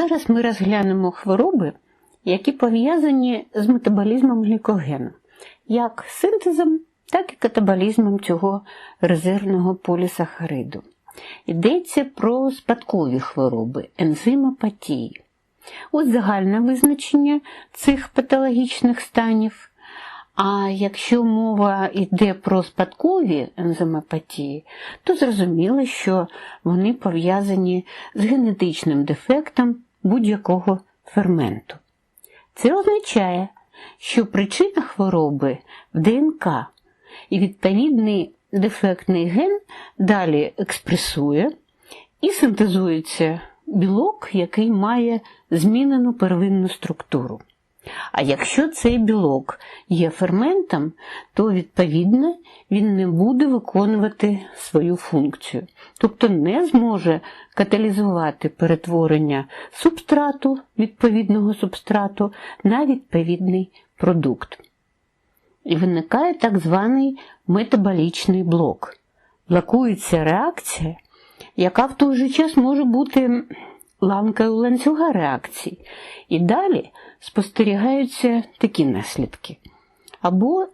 Зараз ми розглянемо хвороби, які пов'язані з метаболізмом глікогену, як синтезом, так і катаболізмом цього резервного полісахариду. Йдеться про спадкові хвороби, ензимопатії. Ось загальне визначення цих патологічних станів. А якщо мова йде про спадкові ензимопатії, то зрозуміло, що вони пов'язані з генетичним дефектом будь-якого ферменту. Це означає, що причина хвороби в ДНК і відповідний дефектний ген далі експресує і синтезується білок, який має змінену первинну структуру. А якщо цей білок є ферментом, то відповідно він не буде виконувати свою функцію, тобто не зможе каталізувати перетворення субстрату відповідного субстрату на відповідний продукт. І виникає так званий метаболічний блок. Блокується реакція, яка в той же час може бути ланкою ланцюга реакцій. І далі спостерігаються такі наслідки. Або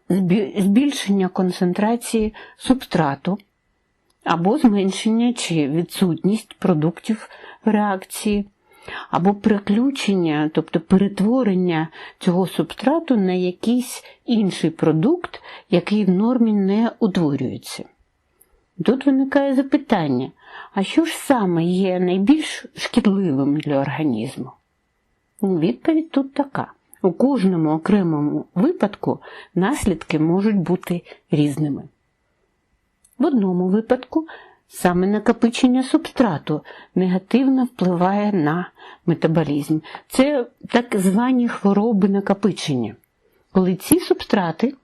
збільшення концентрації субстрату, або зменшення чи відсутність продуктів реакції, або приключення, тобто перетворення цього субстрату на якийсь інший продукт, який в нормі не утворюється. Тут виникає запитання, а що ж саме є найбільш шкідливим для організму? Відповідь тут така: у кожному окремому випадку наслідки можуть бути різними. В одному випадку саме накопичення субстрату негативно впливає на метаболізм. Це так звані хвороби накопичення, коли ці субстрати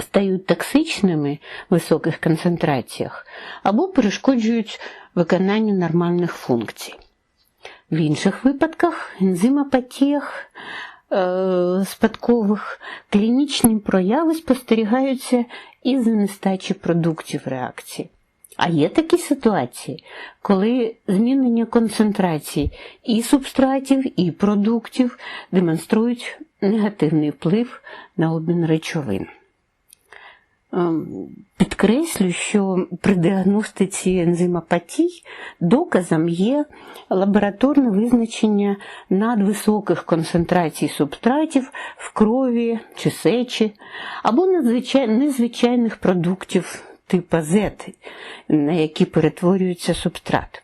стають токсичними в високих концентраціях або перешкоджують виконанню нормальних функцій. В інших випадках, ензимопатіях е, спадкових клінічні прояви спостерігаються із нестачі продуктів реакції. А є такі ситуації, коли змінення концентрації і субстратів, і продуктів демонструють негативний вплив на обмін речовин. Ем, підкреслю, що при діагностиці ензимопатій доказом є лабораторне визначення надвисоких концентрацій субстратів в крові чи сечі, або незвичайних продуктів типу Z, на які перетворюється субстрат.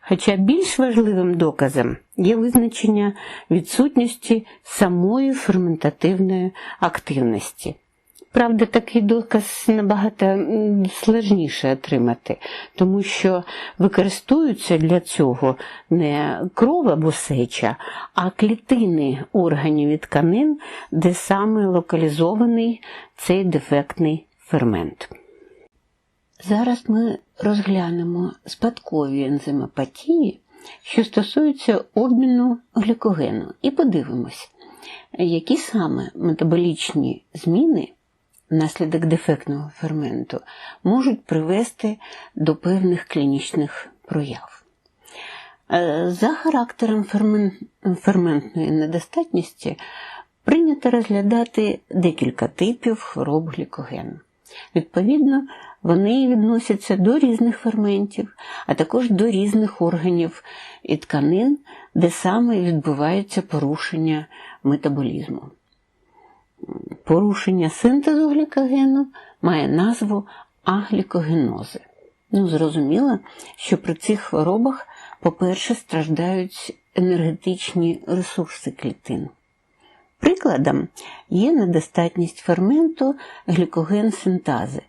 Хоча більш важливим доказом є визначення відсутності самої ферментативної активності. Правда, такий доказ набагато складніше отримати, тому що використовуються для цього не кров або сеча, а клітини органів і тканин, де саме локалізований цей дефектний фермент. Зараз ми розглянемо спадкові ензимопатії, що стосуються обміну глікогену, і подивимось, які саме метаболічні зміни внаслідок дефектного ферменту можуть привести до певних клінічних прояв. Е, за характером ферментної недостатності прийнято розглядати декілька типів хвороб глікогену. Відповідно, вони відносяться до різних ферментів, а також до різних органів і тканин, де саме відбувається порушення метаболізму. Порушення синтезу глікогену має назву аглікогенози. Ну, зрозуміло, що при цих хворобах, по-перше, страждають енергетичні ресурси клітин. Прикладом є недостатність ферменту глікоген-синтази,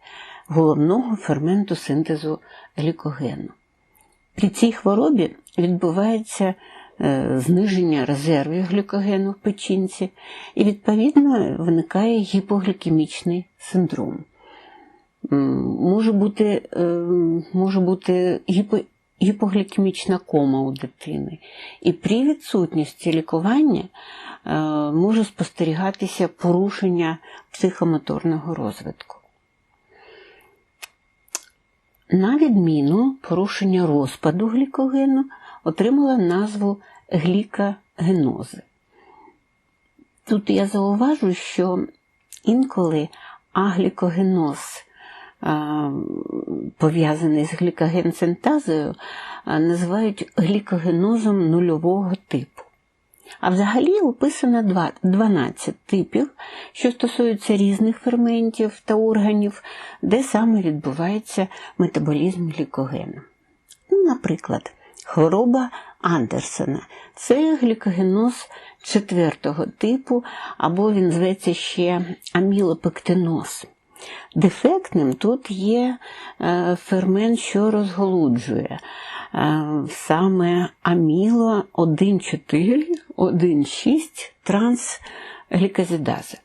головного ферменту синтезу глікогену. При цій хворобі відбувається зниження резервів глікогену в печінці, і, відповідно, виникає гіпоглікемічний синдром. Може бути е, може бути гіпо, гіпоглікемічна кома у дитини. І при відсутності лікування е, може спостерігатися порушення психомоторного розвитку. На відміну порушення розпаду глікогену отримала назву глікагенози. Тут я зауважу, що інколи аглікогеноз, пов'язаний з глікогенсинтазою, називають глікогенозом нульового типу. А взагалі описано 12 типів, що стосуються різних ферментів та органів, де саме відбувається метаболізм глікогену. Ну, Наприклад, хвороба Андерсена це глікогеноз четвертого типу, або він зветься ще амілопектиноз. Дефектним тут є е, фермент, що розголуджує. Е, саме аміло 1,4, 1,6 трансгліказидази,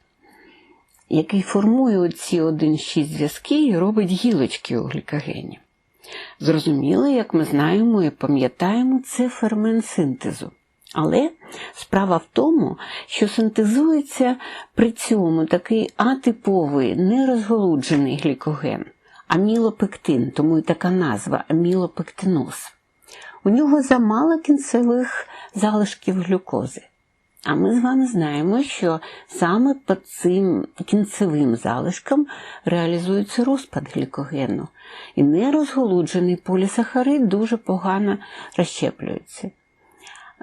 який формує ці 1,6 зв'язки і робить гілочки у глікогені. Зрозуміло, як ми знаємо і пам'ятаємо, це фермент синтезу. Але справа в тому, що синтезується при цьому такий атиповий нерозголуджений глікоген, амілопектин, тому і така назва амілопектиноз. У нього замало кінцевих залишків глюкози. А ми з вами знаємо, що саме по цим кінцевим залишкам реалізується розпад глікогену, і нерозголуджений полісахарид дуже погано розщеплюється.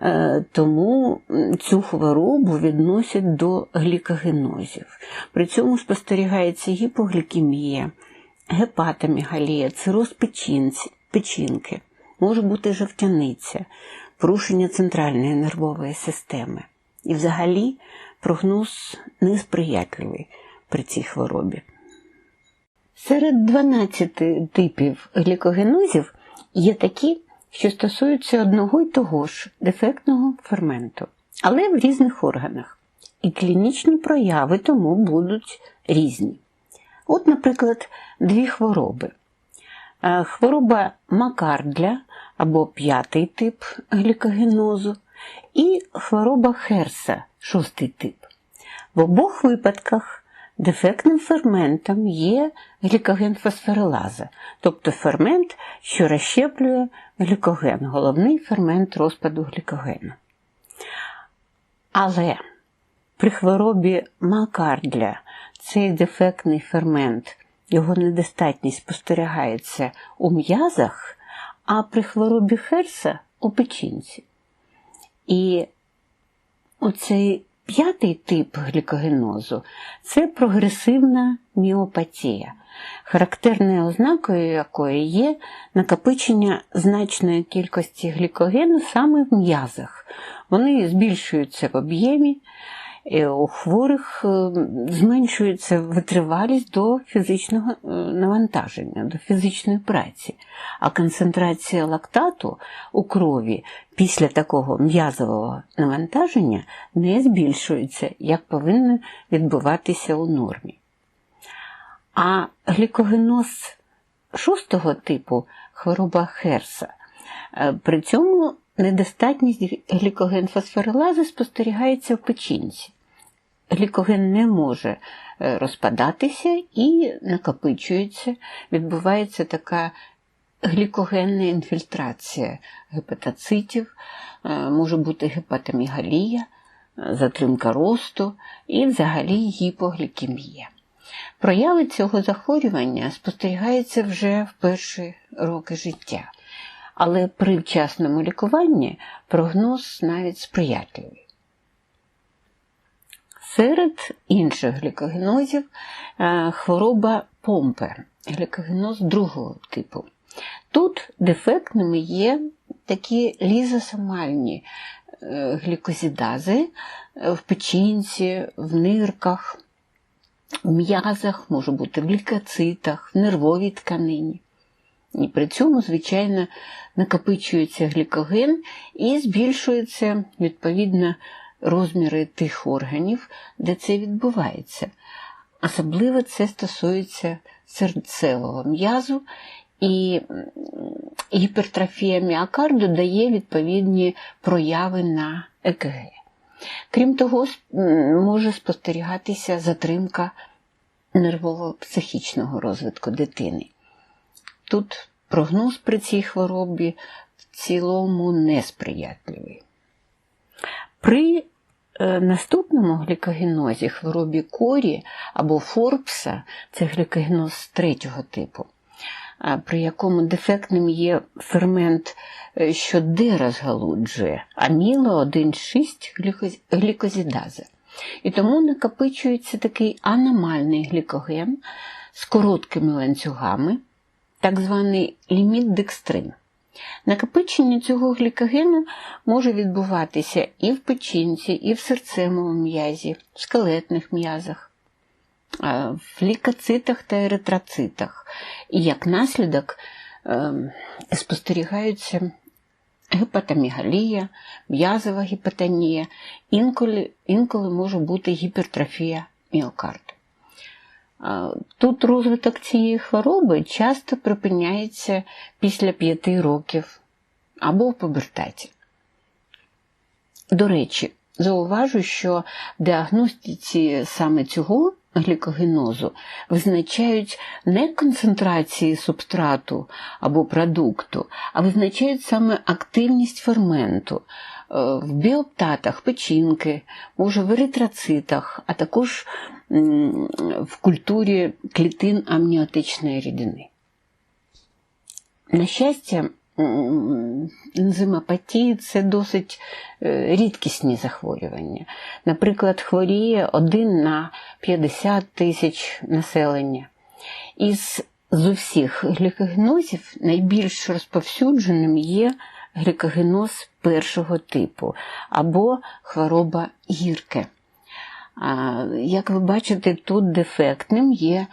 Е, тому цю хворобу відносять до глікогенозів. При цьому спостерігається гіпоглікемія, гепатомігалія, цироз печінки, може бути жовтяниця, порушення центральної нервової системи. І взагалі прогноз несприятливий при цій хворобі. Серед 12 типів глікогенозів є такі, що стосуються одного й того ж дефектного ферменту, але в різних органах. І клінічні прояви тому будуть різні. От, наприклад, дві хвороби. Е, хвороба Макардля або п'ятий тип глікогенозу, і хвороба Херса, шостий тип. В обох випадках дефектним ферментом є глікогенфосфорилаза, тобто фермент, що розщеплює глікоген, головний фермент розпаду глікогену. Але при хворобі Макардля цей дефектний фермент, його недостатність спостерігається у м'язах, а при хворобі Херса у печінці. І оцей п'ятий тип глікогенозу це прогресивна міопатія, характерною ознакою якої є накопичення значної кількості глікогену саме в м'язах. Вони збільшуються в об'ємі. У хворих е, зменшується витривалість до фізичного е, навантаження, до фізичної праці, а концентрація лактату у крові після такого м'язового навантаження не збільшується, як повинно відбуватися у нормі. А глікогеноз шостого типу хвороба Херса. Е, при цьому недостатність глікогенфосфорилази спостерігається в печінці. Глікоген не може е, розпадатися і накопичується, відбувається така глікогенна інфільтрація гепатоцитів, е, може бути гепатомігалія, е, затримка росту і взагалі гіпоглікемія. Прояви цього захворювання спостерігаються вже в перші роки життя, але при вчасному лікуванні прогноз навіть сприятливий. Серед інших глікогенозів е, хвороба помпи, глікогеноз другого типу. Тут дефектними є такі лізосомальні е, глікозідази в печінці, в нирках, в м'язах, може бути в лікоцитах, в нервовій тканині. І при цьому, звичайно, накопичується глікоген і збільшується відповідно розміри тих органів, де це відбувається. Особливо це стосується серцевого м'язу, і гіпертрофія міокарду дає відповідні прояви на ЕКГ. Крім того, може спостерігатися затримка нервово-психічного розвитку дитини. Тут прогноз при цій хворобі в цілому несприятливий. При е, наступному глікогенозі хворобі корі або Форбса це глікогеноз третього типу, при якому дефектним є фермент, е, що дерозгалуджує аміло 1,6 глікозідаза. І тому накопичується такий аномальний глікоген з короткими ланцюгами, так званий ліміт декстрин. Накопичення цього глікогену може відбуватися і в печінці, і в серцевому м'язі, в скелетних м'язах, в лікоцитах та еритроцитах. І як наслідок ем, спостерігаються гепатомігалія, м'язова гіпотонія, інколи, інколи може бути гіпертрофія міокарду. Тут розвиток цієї хвороби часто припиняється після п'яти років або в пубертаті. До речі, зауважу, що діагностиці саме цього глікогенозу визначають не концентрації субстрату або продукту, а визначають саме активність ферменту. Е, в біоптатах печінки, може в еритроцитах, а також в культурі клітин амніотичної рідини. На щастя, ензимопатії це досить е, рідкісні захворювання. Наприклад, хворіє 1 на 50 тисяч населення. Із з усіх глікогенозів найбільш розповсюдженим є глікогеноз першого типу або хвороба гірке. Як ви бачите, тут дефектним є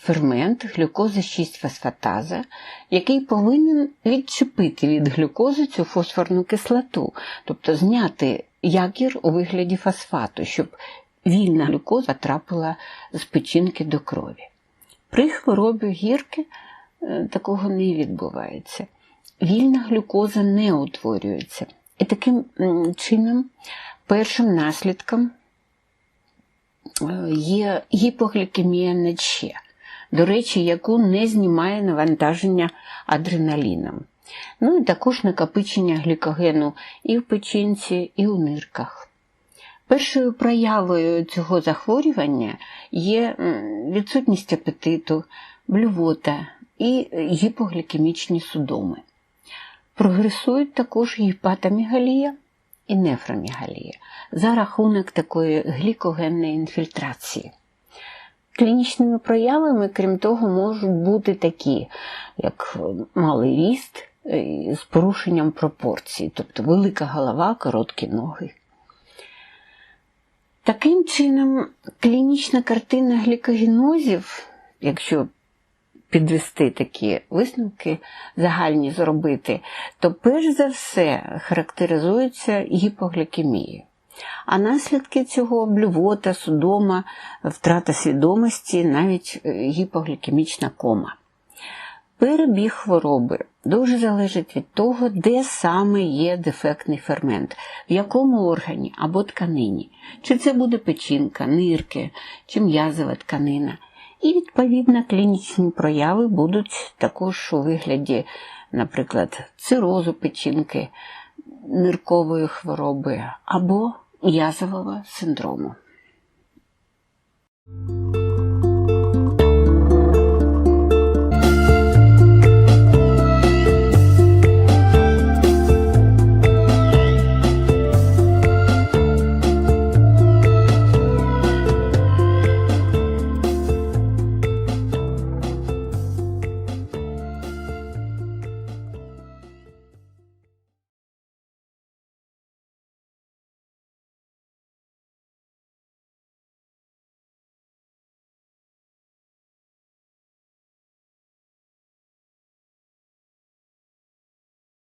фермент глюкоза 6 фосфатаза, який повинен відчепити від глюкози цю фосфорну кислоту, тобто зняти якір у вигляді фосфату, щоб вільна глюкоза потрапила з печінки до крові. При хворобі гірки е, такого не відбувається. Вільна глюкоза не утворюється. І таким чином першим наслідком е, є гіпоглікемія на ще до речі, яку не знімає навантаження адреналіном. Ну і також накопичення глікогену і в печінці, і у нирках. Першою проявою цього захворювання є відсутність апетиту, блювота і гіпоглікемічні судоми. Прогресують також гіпатомігалія і нефромігалія за рахунок такої глікогенної інфільтрації. Клінічними проявами, крім того, можуть бути такі, як малий ріст е, з порушенням пропорцій, тобто велика голова, короткі ноги. Таким чином, клінічна картина глікогенозів, якщо підвести такі висновки, загальні зробити, то перш за все характеризується гіпоглікемією. А наслідки цього блювота, судома, втрата свідомості, навіть е, гіпоглікемічна кома. Перебіг хвороби дуже залежить від того, де саме є дефектний фермент, в якому органі або тканині, чи це буде печінка, нирки, чи м'язова тканина. І, відповідно, клінічні прояви будуть також у вигляді, наприклад, цирозу печінки, ниркової хвороби або язового синдрому.